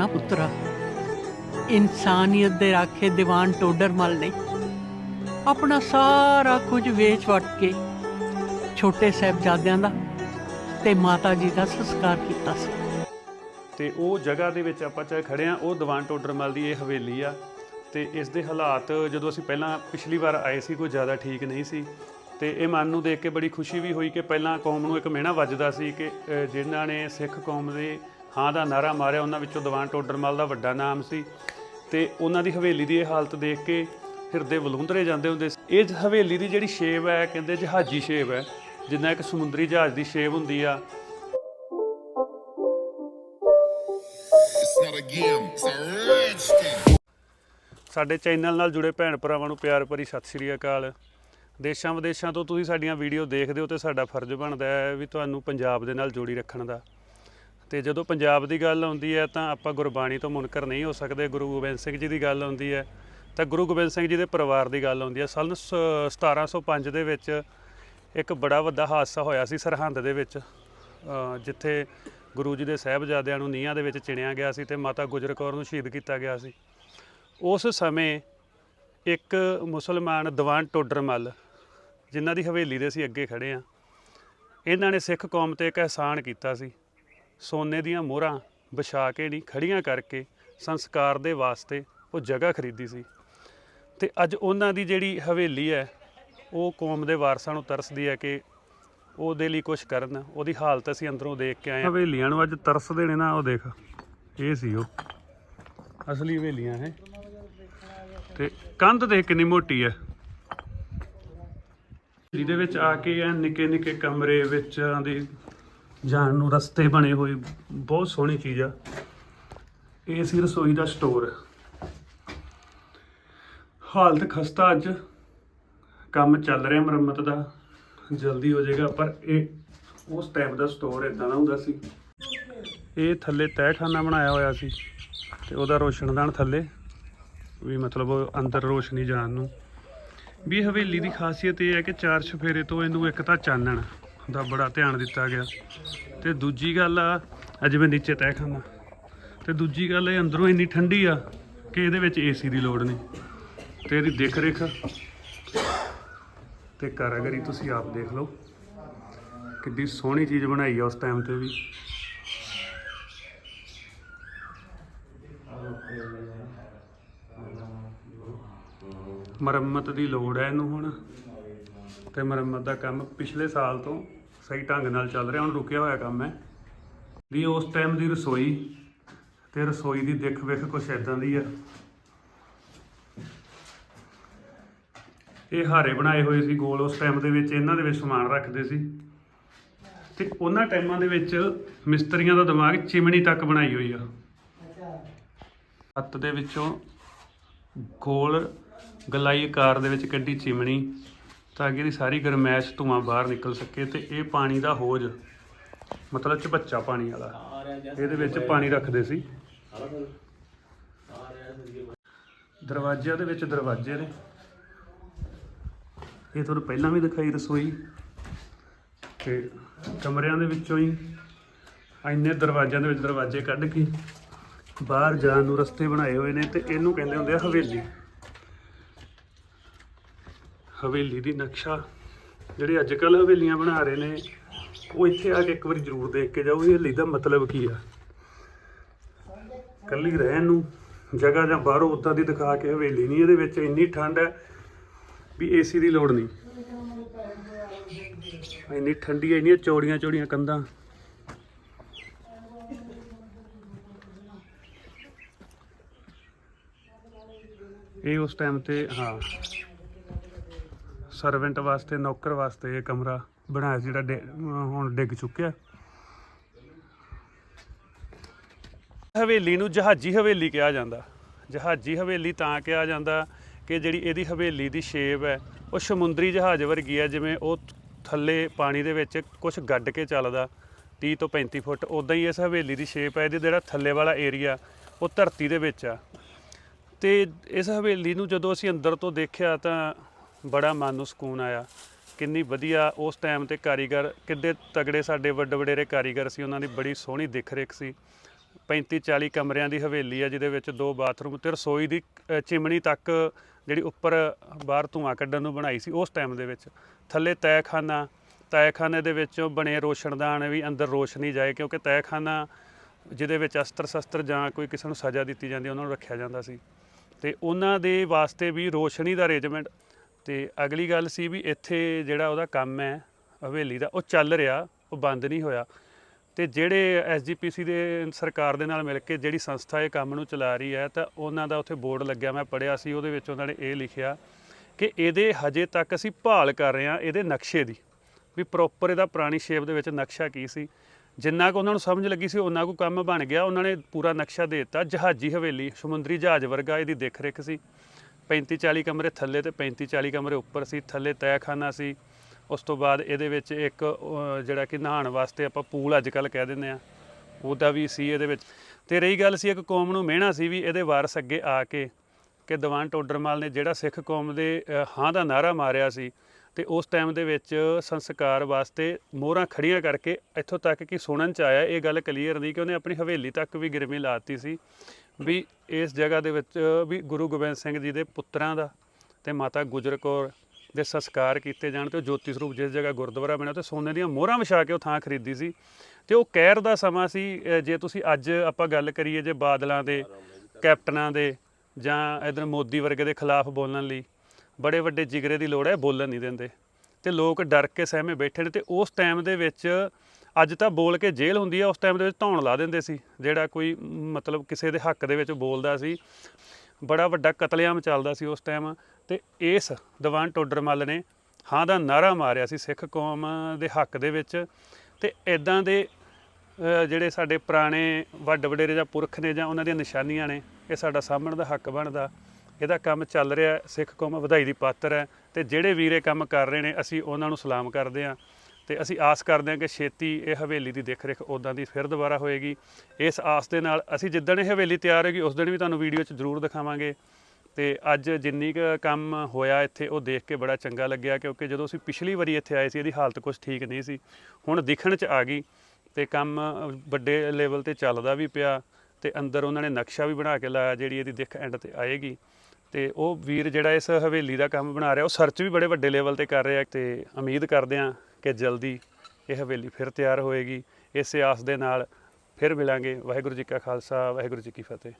ਨਾ ਪੁੱਤਰਾ। ਇਨਸਾਨੀਅਤ ਦੇ ਰਾਖੇ ਦੀਵਾਨ ਟੋਡਰਮਲ ਨੇ। ਆਪਣਾ ਸਾਰਾ ਕੁਝ ਵੇਚ ਵਟ ਕੇ ਛੋਟੇ ਸਾਹਿਬਜ਼ਾਦਿਆਂ ਦਾ ਤੇ ਮਾਤਾ ਜੀ ਦਾ ਸੰਸਕਾਰ ਕੀਤਾ ਸੀ। ਤੇ ਉਹ ਜਗ੍ਹਾ ਦੇ ਵਿੱਚ ਆਪਾਂ ਚਾਹੇ ਖੜੇ ਆ ਉਹ ਦੀਵਾਨ ਟੋਡਰਮਲ ਦੀ ਇਹ ਹਵੇਲੀ ਆ। ਤੇ ਇਸ ਦੇ ਹਾਲਾਤ ਜਦੋਂ ਅਸੀਂ ਪਹਿਲਾਂ ਪਿਛਲੀ ਵਾਰ ਆਏ ਸੀ ਕੋਈ ਜ਼ਿਆਦਾ ਠੀਕ ਨਹੀਂ ਸੀ। ਤੇ ਇਹ ਮਨ ਨੂੰ ਦੇਖ ਕੇ ਬੜੀ ਖੁਸ਼ੀ ਵੀ ਹੋਈ ਕਿ ਪਹਿਲਾਂ ਕੌਮ ਨੂੰ ਇੱਕ ਮਿਹਣਾ ਵੱਜਦਾ ਸੀ ਕਿ ਅ, ਜਿਨ੍ਹਾਂ ਨੇ ਸਿੱਖ ਕੌਮ ਦੇ ਹਾਂ ਦਾ ਨਾਰਾ ਮਾਰਿਆ ਉਹਨਾਂ ਵਿੱਚੋਂ ਦੀਵਾਨ ਟੋਡਰਮਲ ਦਾ ਵੱਡਾ ਨਾਮ ਸੀ। ਤੇ ਉਹਨਾਂ ਦੀ ਹਵੇਲੀ ਦੀ ਇਹ ਹਾਲਤ ਦੇਖ ਕੇ ਹਿਰਦੇ ਵਲੂੰਦਰੇ ਜਾਂਦੇ ਹੁੰਦੇ ਸੀ। ਇਹ ਹਵੇਲੀ ਦੀ ਜਿਹੜੀ ਸ਼ੇਪ ਹੈ ਕਹਿੰਦੇ ਜਹਾਜ਼ੀ ਸ਼ੇਪ ਹੈ ਜਿੰਨਾ ਇੱਕ ਸਮੁੰਦਰੀ ਜਹਾਜ਼ ਦੀ ਸ਼ੇਪ ਹੁੰਦੀ ਆ. ਸਾਡੇ ਚੈਨਲ ਨਾਲ ਜੁੜੇ ਭੈਣ ਭਰਾਵਾਂ ਨੂੰ ਪਿਆਰ ਭਰੀ ਸਤਿ ਸ੍ਰੀ ਅਕਾਲ। ਦੇਸ਼ਾਂ ਵਿਦੇਸ਼ਾਂ ਤੋਂ ਤੁਸੀਂ ਸਾਡੀਆਂ ਵੀਡੀਓ ਦੇਖਦੇ ਹੋ ਤੇ ਸਾਡਾ ਫਰਜ਼ ਬਣਦਾ ਹੈ ਵੀ ਤੁਹਾਨੂੰ ਪੰਜਾਬ ਦੇ ਨਾਲ ਜੋੜੀ ਰੱਖਣ ਦਾ। ਤੇ ਜਦੋਂ ਪੰਜਾਬ ਦੀ ਗੱਲ ਆਉਂਦੀ ਹੈ ਤਾਂ ਆਪਾਂ ਗੁਰਬਾਣੀ ਤੋਂ ਮੁਨਕਰ ਨਹੀਂ ਹੋ ਸਕਦੇ। ਗੁਰੂ ਗੋਬਿੰਦ ਸਿੰਘ ਜੀ ਦੀ ਗੱਲ ਆਉਂਦੀ ਹੈ। ਤਾਂ ਗੁਰੂ ਗੋਬਿੰਦ ਸਿੰਘ ਜੀ ਦੇ ਪਰਿਵਾਰ ਦੀ ਗੱਲ ਆਉਂਦੀ ਹੈ। ਸਨ ਸ- 1705 ਦੇ ਵਿੱਚ ਇੱਕ ਬੜਾ ਵੱਡਾ ਹਾਦਸਾ ਹੋਇਆ ਸੀ ਸਰਹੰਦ ਦੇ ਵਿੱਚ। ਜਿੱਥੇ ਗੁਰੂ ਜੀ ਦੇ ਸਾਹਿਬਜ਼ਾਦਿਆਂ ਨੂੰ ਨੀਹਾਂ ਦੇ ਵਿੱਚ ਚਿਣਿਆ ਗਿਆ ਸੀ ਤੇ ਮਾਤਾ ਗੁਜਰ ਕੌਰ ਨੂੰ ਸ਼ਹੀਦ ਕੀਤਾ ਗਿਆ ਸੀ। ਉਸ ਸਮੇਂ ਇੱਕ ਮੁਸਲਮਾਨ ਦੀਵਾਨ ਟੋਡਰਮਲ, ਜਿਨ੍ਹਾਂ ਦੀ ਹਵੇਲੀ ਦੇ ਅਸੀਂ ਅੱਗੇ ਖੜੇ ਆ ਇਹਨਾਂ ਨੇ ਸਿੱਖ ਕੌਮ ਤੇ ਇੱਕ ਅਹਿਸਾਨ ਕੀਤਾ ਸੀ। ਸੋਨੇ ਦੀਆਂ ਮੋਹਰਾਂ ਵਿਛਾ ਕੇ ਨਹੀਂ ਖੜੀਆਂ ਕਰਕੇ ਸੰਸਕਾਰ ਦੇ ਵਾਸਤੇ ਉਹ ਜਗ੍ਹਾ ਖਰੀਦੀ ਸੀ। ਤੇ ਅੱਜ ਉਹਨਾਂ ਦੀ ਜਿਹੜੀ ਹਵੇਲੀ ਹੈ, ਉਹ ਕੌਮ ਦੇ ਵਾਰਸਾਂ ਨੂੰ ਤਰਸਦੀ ਹੈ ਕਿ ਉਹਦੇ ਲਈ ਕੁਝ ਕਰਨ। ਉਹਦੀ ਹਾਲਤ ਅਸੀਂ ਅੰਦਰੋਂ ਦੇਖ ਕੇ ਆਏ ਹਵੇਲੀਆਂ ਨੂੰ ਅੱਜ ਤਰਸ ਦੇਣੇ ਨਾ, ਉਹ ਦੇਖ। ਇਹ ਸੀ ਉਹ। ਅਸਲੀ ਹਵੇਲੀਆਂ ਹੈ ਤੇ ਕੰਧ ਦੇਖ ਕਿੰਨੀ ਮੋਟੀ ਹੈ। ਜਿਹਦੇ ਵਿੱਚ ਆ ਕੇ ਇਹ ਨਿੱਕੇ ਨਿੱਕੇ ਕਮਰੇ ਵਿੱਚ ਦੀ ਜਾਣ ਨੂੰ ਰਸਤੇ ਬਣੇ ਹੋਏ, ਬਹੁਤ ਸੋਹਣੀ ਚੀਜ਼ ਆ। ਇਹ ਸੀ ਰਸੋਈ ਦਾ ਸਟੋਰ। ਹਾਲਤ ਖਸਤਾ ਅੱਜ। ਕੰਮ ਚੱਲ ਰਿਹਾ ਮੁਰੰਮਤ ਦਾ। ਜਲਦੀ ਹੋ ਜਾਏਗਾ, ਪਰ ਇਹ, ਉਸ ਟਾਈਪ ਦਾ ਸਟੋਰ ਇਦਾਂ ਦਾ ਹੁੰਦਾ ਸੀ। ਇਹ ਥੱਲੇ ਤਹਿਖਾਨਾ ਬਣਾਇਆ ਹੋਇਆ ਸੀ, ਤੇ ਉਹਦਾ ਰੋਸ਼ਨਦਾਨ ਥੱਲੇ। ਵੀ ਮਤਲਬ ਅੰਦਰ ਰੋਸ਼ਨੀ ਜਾਣ ਨੂੰ। ਵੀ ਹਵੇਲੀ ਦੀ ਖਾਸੀਅਤ ਇਹ ਹੈ ਕਿ ਚਾਰ ਛਫੇਰੇ ਤੋਂ ਇਹਨੂੰ ਇੱਕ ਤਾਂ ਚਾਨਣ। ਦਾ ਬੜਾ ਧਿਆਨ ਦਿੱਤਾ ਗਿਆ। ਤੇ ਦੂਜੀ ਗੱਲ ਆ ਆ ਜਿਵੇਂ ਨੀਚੇ ਤਹਿਖਾਨਾ ਤੇ ਦੂਜੀ ਗੱਲ ਇਹ ਅੰਦਰੋਂ ਇੰਨੀ ਠੰਡੀ ਆ ਕਿ ਇਹਦੇ ਵਿੱਚ ਏਸੀ ਦੀ ਲੋੜ ਨਹੀਂ। ਤੇ ਇਹਦੀ ਦੇਖ ਰੇਖ ਤੇ ਕਾਰਾਗਰੀ ਤੁਸੀਂ ਆਪ ਦੇਖ ਲਓ, ਕਿੱਡੀ ਸੋਹਣੀ ਚੀਜ਼ ਬਣਾਈ ਆ ਉਸ ਟਾਈਮ ਤੇ ਵੀ। ਮੁਰੰਮਤ ਦੀ ਲੋੜ ਹੈ ਇਹਨੂੰ ਹੁਣ। ਤੇ ਮੁਰੰਮਤ ਦਾ ਕੰਮ ਪਿਛਲੇ ਸਾਲ ਤੋਂ ਸਹੀ ਢੰਗ ਨਾਲ ਚੱਲ ਰਿਹਾ, ਹੁਣ ਰੁਕਿਆ ਹੋਇਆ ਕੰਮ ਹੈ। ਵੀ ਉਸ ਟਾਈਮ ਦੀ ਰਸੋਈ ਤੇ ਰਸੋਈ ਦੀ ਦਿੱਖ ਵੇਖ ਕੁਛ ਇਦਾਂ ਦੀ ਆ। ਇਹ ਹਾਰੇ ਬਣਾਏ ਹੋਏ ਸੀ ਗੋਲ ਉਸ ਟਾਈਮ ਦੇ ਵਿੱਚ, ਇਹਨਾਂ ਦੇ ਵਿੱਚ ਸਮਾਨ ਰੱਖਦੇ ਸੀ। ਤੇ ਉਹਨਾਂ ਟਾਈਮਾਂ ਦੇ ਵਿੱਚ ਮਿਸਤਰੀਆਂ ਦਾ ਦਿਮਾਗ ਚਿਮਣੀ ਤੱਕ ਬਣਾਈ ਹੋਈ ਆ। ਹੱਤ ਦੇ ਵਿੱਚੋਂ ਗੋਲ ਗਲਾਈ ਆਕਾਰ ਦੇ ਵਿੱਚ ਕੱਢੀ ਚਿਮਣੀ ਤਾਂ ਕਿ ਇਹਦੀ ਸਾਰੀ ਗਰਮੈਸ਼ ਧੂਆਂ ਬਾਹਰ ਨਿਕਲ ਸਕੇ ਤੇ ਇਹ ਪਾਣੀ ਦਾ ਹੋਜ, ਮਤਲਬ ਚਬੱਚਾ ਪਾਣੀ ਵਾਲਾ। ਇਹਦੇ ਵਿੱਚ ਪਾਣੀ ਰੱਖਦੇ ਸੀ। ਦਰਵਾਜ਼ਿਆਂ ਦੇ ਵਿੱਚ ਦਰਵਾਜ਼ੇ ਨੇ। ਇਹ ਤੁਹਾਨੂੰ ਪਹਿਲਾਂ ਵੀ ਦਿਖਾਈ ਰਸੋਈ ਤੇ ਕਮਰਿਆਂ ਦੇ ਵਿੱਚੋਂ ਹੀ ਇੰਨੇ ਦਰਵਾਜ਼ਿਆਂ ਦੇ ਵਿੱਚ ਦਰਵਾਜ਼ੇ ਕੱਢ ਕੇ ਬਾਹਰ ਜਾਣ ਨੂੰ ਰਸਤੇ ਬਣਾਏ ਹੋਏ ਨੇ ਤੇ ਇਹਨੂੰ ਕਹਿੰਦੇ ਹੁੰਦੇ ਆ ਹਵੇਲੀ। ਹਵੇਲੀ ਦੀ ਨਕਸ਼ਾ, ਜਿਹੜੇ ਅੱਜ ਕੱਲ ਹਵੇਲੀਆਂ ਬਣਾ ਰਹੇ ਨੇ, ਉਹ ਇੱਥੇ ਆ ਕੇ ਇੱਕ ਵਾਰੀ ਜ਼ਰੂਰ ਦੇਖ ਕੇ ਜਾਓ, ਇਹ ਹਵੇਲੀ ਦਾ ਮਤਲਬ ਕੀ ਆ? ਕੱਲੀ ਰਹਿਣ ਨੂੰ, ਜਗ੍ਹਾ ਜਾਂ ਬਾਹਰੋਂ ਉਦਾਂ ਦੀ ਦਿਖਾ ਕੇ ਹਵੇਲੀ ਨਹੀਂ, ਇਹਦੇ ਵਿੱਚ ਇੰਨੀ ਠੰਡ ਹੈ ਵੀ ਏਸੀ ਦੀ ਲੋੜ ਨਹੀਂ। ਇੰਨੀ ਠੰਡੀ ਇੰਨੀਆਂ ਚੌੜੀਆਂ ਚੌੜੀਆਂ ਕੰਧਾਂ। ਇਹ ਉਸ ਟਾਈਮ ਤੇ, ਹਾਂ। ਸਰਵੈਂਟ ਵਾਸਤੇ, ਨੌਕਰ ਵਾਸਤੇ ਇਹ ਕਮਰਾ ਬਣਾਇਆ ਸੀ ਜਿਹੜਾ ਡਿ- ਹੁਣ ਡਿੱਗ ਚੁੱਕਿਆ। ਹਵੇਲੀ ਨੂੰ ਜਹਾਜ਼ੀ ਹਵੇਲੀ ਕਿਹਾ ਜਾਂਦਾ। ਜਹਾਜ਼ੀ ਹਵੇਲੀ ਤਾਂ ਕਿਹਾ ਜਾਂਦਾ ਕਿ ਜਿਹੜੀ ਇਹਦੀ ਹਵੇਲੀ ਦੀ ਸ਼ੇਪ ਹੈ, ਉਹ ਸਮੁੰਦਰੀ ਜਹਾਜ਼ ਵਰਗੀ ਹੈ, ਜਿਵੇਂ ਉਹ ਥੱਲੇ ਪਾਣੀ ਦੇ ਵਿੱਚ ਕੁਝ ਗੱਡ ਕੇ ਚੱਲਦਾ 30 ਤੋਂ 35 ਫੁੱਟ। ਉਦਾਂ ਹੀ ਇਸ ਹਵੇਲੀ ਦੀ ਸ਼ੇਪ ਹੈ, ਇਹਦੇ ਜਿਹੜਾ ਥੱਲੇ ਵਾਲਾ ਏਰੀਆ, ਉਹ ਧਰਤੀ ਦੇ ਵਿੱਚ ਆ। ਤੇ ਇਸ ਹਵੇਲੀ ਨੂੰ ਜਦੋਂ ਅਸੀਂ ਅੰਦਰ ਤੋਂ ਦੇਖਿਆ ਤਾਂ ਬੜਾ ਮਨ ਨੂੰ ਸਕੂਨ ਆਇਆ। ਕਿੰਨੀ ਵਧੀਆ ਉਸ ਟਾਈਮ ਤੇ ਕਾਰੀਗਰ, ਕਿੱਡੇ ਤਗੜੇ ਸਾਡੇ ਵੱਡੇ ਵਡੇਰੇ ਕਾਰੀਗਰ ਸੀ, ਉਹਨਾਂ ਦੀ ਬੜੀ ਸੋਹਣੀ ਦਿੱਖ ਰੇਖ ਸੀ। 35 40 ਕਮਰਿਆਂ ਦੀ ਹਵੇਲੀ ਆ, ਜਿਹਦੇ ਵਿੱਚ ਦੋ ਬਾਥਰੂਮ ਤੇ ਰਸੋਈ ਦੀ ਚਿਮਣੀ ਤੱਕ ਜਿਹੜੀ ਉੱਪਰ ਬਾਹਰ ਧੂਆਂ ਕੱਢਣ ਨੂੰ ਬਣਾਈ ਸੀ ਉਸ ਟਾਈਮ ਦੇ ਵਿੱਚ। ਥੱਲੇ ਤੈਖਾਨਾ ਤੈਖਾਨੇ ਦੇ ਵਿੱਚੋਂ ਬਣੇ ਰੋਸ਼ਨਦਾਨ ਵੀ ਅੰਦਰ ਰੋਸ਼ਨੀ ਜਾਏ, ਕਿਉਂਕਿ ਤੈਖਾਨਾ ਜਿਹਦੇ ਵਿੱਚ ਅਸਤਰ ਸ਼ਸਤਰ ਜਾਂ ਕੋਈ ਕਿਸੇ ਨੂੰ ਸਜ਼ਾ ਦਿੱਤੀ ਜਾਂਦੀ, ਉਹਨਾਂ ਨੂੰ ਰੱਖਿਆ ਜਾਂਦਾ ਸੀ। ਤੇ ਉਹਨਾਂ ਦੇ ਵਾਸਤੇ ਵੀ ਰੋਸ਼ਨੀ ਦਾ ਅਰੇਂਜਮੈਂਟ ਤੇ ਅਗਲੀ ਗੱਲ ਸੀ ਵੀ ਇੱਥੇ ਜਿਹੜਾ ਉਹਦਾ ਕੰਮ ਹੈ, ਹਵੇਲੀ ਦਾ, ਉਹ ਚੱਲ ਰਿਹਾ, ਉਹ ਬੰਦ ਨਹੀਂ ਹੋਇਆ। ਤੇ ਜਿਹੜੇ ਐਸਜੀਪੀਸੀ ਦੇ ਸਰਕਾਰ ਦੇ ਨਾਲ ਮਿਲ ਕੇ ਜਿਹੜੀ ਸੰਸਥਾ ਇਹ ਕੰਮ ਨੂੰ ਚਲਾ ਰਹੀ ਹੈ, ਤਾਂ ਉਹਨਾਂ ਦਾ ਉੱਥੇ ਬੋਰਡ ਲੱਗਿਆ, ਮੈਂ ਪੜਿਆ ਸੀ, ਉਹਦੇ ਵਿੱਚ ਉਹਨਾਂ ਨੇ ਇਹ ਲਿਖਿਆ ਕਿ ਇਹਦੇ ਹਜੇ ਤੱਕ ਅਸੀਂ ਭਾਲ ਕਰ ਰਹੇ ਹਾਂ ਇਹਦੇ ਨਕਸ਼ੇ ਦੀ, ਵੀ ਪ੍ਰੋਪਰ ਇਹਦਾ ਪੁਰਾਣੀ ਸ਼ੇਪ ਦੇ ਵਿੱਚ ਨਕਸ਼ਾ ਕੀ ਸੀ। ਜਿੰਨਾ ਕੁ ਉਹਨਾਂ ਨੂੰ ਸਮਝ ਲੱਗੀ ਸੀ ਉਹਨਾਂ ਕੁ ਕੰਮ ਬਣ ਗਿਆ, ਉਹਨਾਂ ਨੇ ਪੂਰਾ ਨਕਸ਼ਾ ਦੇ ਦਿੱਤਾ, ਜਹਾਜ਼ੀ ਹਵੇਲੀ, ਸਮੁੰਦਰੀ ਜਹਾਜ਼ ਵਰਗਾ ਇਹਦੀ ਦੇਖ ਰੇਖ ਸੀ। 35 40 ਕਮਰੇ ਥੱਲੇ ਤੇ 35 40 ਕਮਰੇ ਉੱਪਰ ਸੀ ਥੱਲੇ ਤੈਖਾਨਾ ਸੀ। ਉਸ ਤੋਂ ਬਾਅਦ ਇਹਦੇ ਵਿੱਚ ਇੱਕ ਅਹ, ਜਿਹੜਾ ਕਿ ਨਹਾਉਣ ਵਾਸਤੇ ਆਪਾਂ ਪੂਲ ਅੱਜ ਕੱਲ ਕਹਿ ਦਿੰਦੇ ਆ। ਉਹਦਾ ਵੀ ਸੀ ਇਹਦੇ ਵਿੱਚ। ਤੇ ਰਹੀ ਗੱਲ ਸੀ ਇੱਕ ਕੌਮ ਨੂੰ ਮਿਹਣਾ ਸੀ ਵੀ ਇਹਦੇ ਵਾਰਸ ਅੱਗੇ ਆ ਕੇ ਕਿ ਦੀਵਾਨ ਟੋਡਰਮਲ ਨੇ ਜਿਹੜਾ ਸਿੱਖ ਕੌਮ ਦੇ ਅਹ, ਹਾਂ ਦਾ ਨਾਰਾ ਮਾਰਿਆ ਸੀ ਤੇ ਉਸ ਟਾਈਮ ਦੇ ਵਿੱਚ ਸੰਸਕਾਰ ਵਾਸਤੇ ਮੋਹਰਾਂ ਖੜੀਆਂ ਕਰਕੇ ਇੱਥੋਂ ਤੱਕ ਕਿ ਸੁਣਨ ਚ ਆਇਆ। ਇਹ ਗੱਲ ਕਲੀਅਰ ਨਹੀਂ ਕਿ ਉਹਨੇ ਆਪਣੀ ਹਵੇਲੀ ਤੱਕ ਵੀ ਗਿਰਮੀ ਲਾਤੀ ਸੀ। ਵੀ ਇਸ ਜਗ੍ਹਾ ਦੇ ਵਿੱਚ, ਵੀ ਗੁਰੂ ਗੋਬਿੰਦ ਸਿੰਘ ਜੀ ਦੇ ਪੁੱਤਰਾਂ ਦਾ ਤੇ ਮਾਤਾ ਗੁਜਰ ਕੌਰ ਦੇ ਸੰਸਕਾਰ ਕੀਤੇ ਜਾਣ ਤੇ ਉਹ ਜੋਤੀ ਸਰੂਪ ਜਿਸ ਜਗ੍ਹਾ ਗੁਰਦੁਆਰਾ ਬਣਿਆ ਤੇ ਸੋਨੇ ਦੀਆਂ ਮੋਹਰਾਂ ਵਿਛਾ ਕੇ ਉਹ ਥਾਂ ਖਰੀਦੀ ਸੀ। ਤੇ ਉਹ ਕਹਿਰ ਦਾ ਸਮਾਂ ਸੀ ਜੇ ਤੁਸੀਂ ਅੱਜ ਆਪਾਂ ਗੱਲ ਕਰੀਏ ਜੇ ਬਾਦਲਾਂ ਦੇ, ਕੈਪਟਨਾਂ ਦੇ ਜਾਂ ਇਧਰ ਮੋਦੀ ਵਰਗੇ ਦੇ ਖਿਲਾਫ ਬੋਲਣ ਲਈ, ਬੜੇ ਵੱਡੇ ਜਿਗਰੇ ਦੀ ਲੋੜ ਹੈ, ਬੋਲਣ ਨਹੀਂ ਦਿੰਦੇ। ਤੇ ਲੋਕ ਡਰ ਕੇ ਸਹਿਮੇ ਬੈਠੇ ਨੇ ਤੇ ਉਸ ਟਾਈਮ ਦੇ ਵਿੱਚ ਅੱਜ ਤਾਂ ਬੋਲ ਕੇ ਜੇਲ੍ਹ ਹੁੰਦੀ ਆ, ਉਸ ਟਾਈਮ ਦੇ ਵਿੱਚ ਧੌਣ ਲਾ ਦਿੰਦੇ ਸੀ। ਜਿਹੜਾ ਕੋਈ, ਮਤਲਬ ਕਿਸੇ ਦੇ ਹੱਕ ਦੇ ਵਿੱਚ ਬੋਲਦਾ ਸੀ। ਬੜਾ ਵੱਡਾ ਕਤਲੇਆਮ ਚੱਲਦਾ ਸੀ ਉਸ ਟਾਈਮ ਤੇ ਇਸ ਦੀਵਾਨ ਟੋਡਰਮੱਲ ਨੇ ਹਾਂ ਦਾ ਨਾਰਾ ਮਾਰਿਆ ਸੀ ਸਿੱਖ ਕੌਮ ਦੇ ਹੱਕ ਦੇ ਵਿੱਚ। ਤੇ ਇਦਾਂ ਦੇ ਜਿਹੜੇ ਸਾਡੇ ਪੁਰਾਣੇ ਵੱਡ ਵਡੇਰੇ ਜਾਂ ਪੁਰਖ ਨੇ ਜਾਂ ਉਹਨਾਂ ਦੀਆਂ ਨਿਸ਼ਾਨੀਆਂ ਨੇ, ਇਹ ਸਾਡਾ ਸਾਂਭਣ ਦਾ ਹੱਕ ਬਣਦਾ। ਇਹਦਾ ਕੰਮ ਚੱਲ ਰਿਹਾ, ਸਿੱਖ ਕੌਮ ਵਧਾਈ ਦੀ ਪਾਤਰ ਹੈ ਤੇ ਜਿਹੜੇ ਵੀਰੇ ਕੰਮ ਕਰ ਰਹੇ ਨੇ, ਅਸੀਂ ਉਹਨਾਂ ਨੂੰ ਸਲਾਮ ਕਰਦੇ ਹਾਂ। ਤੇ ਅਸੀਂ ਆਸ ਕਰਦੇ ਹਾਂ ਕਿ ਛੇਤੀ ਇਹ ਹਵੇਲੀ ਦੀ ਦੇਖਰੇਖ ਉਦਾਂ ਦੀ ਫਿਰ ਦੁਬਾਰਾ ਹੋਏਗੀ। ਇਸ ਆਸ ਦੇ ਨਾਲ ਅਸੀਂ ਜਿੱਦਣ ਇਹ ਹਵੇਲੀ ਤਿਆਰ ਹੋਏਗੀ, ਉਸ ਦਿਨ ਵੀ ਤੁਹਾਨੂੰ ਵੀਡੀਓ 'ਚ ਜ਼ਰੂਰ ਦਿਖਾਵਾਂਗੇ। ਤੇ ਅੱਜ ਜਿੰਨੀ ਕੁ ਕੰਮ ਹੋਇਆ ਇੱਥੇ, ਉਹ ਦੇਖ ਕੇ ਬੜਾ ਚੰਗਾ ਲੱਗਿਆ, ਕਿਉਂਕਿ ਜਦੋਂ ਅਸੀਂ ਪਿਛਲੀ ਵਾਰੀ ਇੱਥੇ ਆਏ ਸੀ, ਇਹਦੀ ਹਾਲਤ ਕੁਝ ਠੀਕ ਨਹੀਂ ਸੀ। ਹੁਣ ਦਿਖਣ 'ਚ ਆ ਗਈ ਤੇ ਕੰਮ ਵੱਡੇ ਲੈਵਲ ਤੇ ਚੱਲਦਾ ਵੀ ਪਿਆ ਤੇ ਅੰਦਰ ਉਹਨਾਂ ਨੇ ਨਕਸ਼ਾ ਵੀ ਬਣਾ ਕੇ ਲਾਇਆ, ਜਿਹੜੀ ਇਹਦੀ ਦਿੱਖ ਐਂਡ ਤੇ ਆਏਗੀ। ਤੇ ਉਹ ਵੀਰ ਜਿਹੜਾ ਇਸ ਹਵੇਲੀ ਦਾ ਕੰਮ ਬਣਾ ਰਿਹਾ, ਉਹ ਸਰਚ ਵੀ ਬੜੇ ਵੱਡੇ ਲੈਵਲ ਤੇ ਕਰ ਰਿਹਾ ਤੇ ਉਮੀਦ ਕਰਦੇ ਹਾਂ ਕਿ ਜਲਦੀ ਇਹ ਹਵੇਲੀ ਫਿਰ ਤਿਆਰ ਹੋਏਗੀ। ਇਸੇ ਆਸ ਦੇ ਨਾਲ ਫਿਰ ਮਿਲਾਂਗੇ। ਵਾਹਿਗੁਰੂ ਜੀ ਕਾ ਖਾਲਸਾ, ਵਾਹਿਗੁਰੂ ਜੀ ਕੀ ਫਤਿਹ।